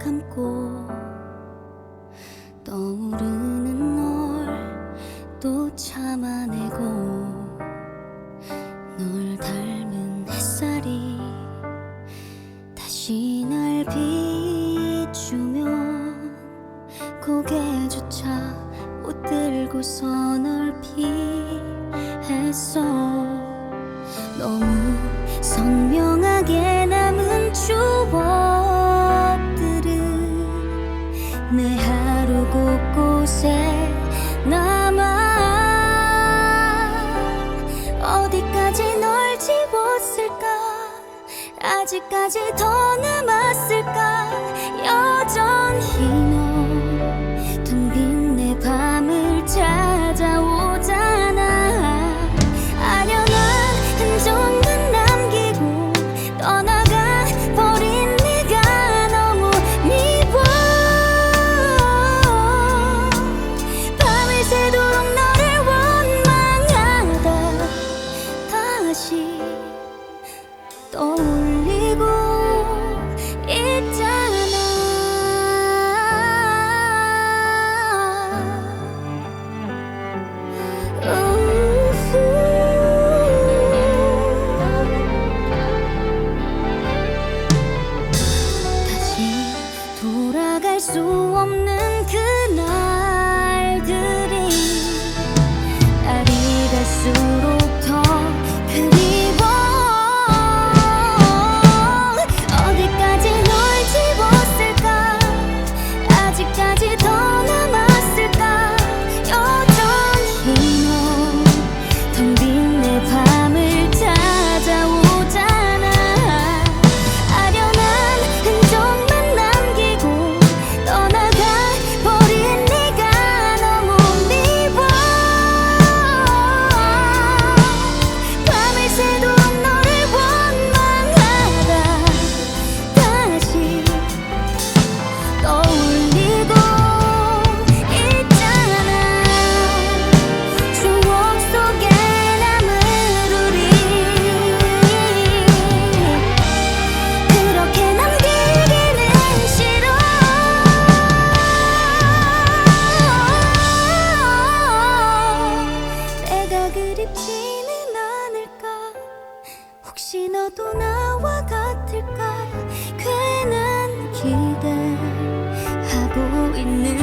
감고 떠오르는 널 또 참아내고 널 닮은 햇살이 다시 날 비추면 고개조차 못 들고서 널 피했어 아직까지 더 남았을까? 여전히 넌 텅빈 내 밤을 찾아오잖아. 아련한 흔적만 남기고 떠나가 버린 네가 너무 미워. 밤을 새도록 너를 원망하다 다시 수 없는 그날들이 날이 갈수록 혹시 너도 나와 같을까? 괜한 기대하고 있는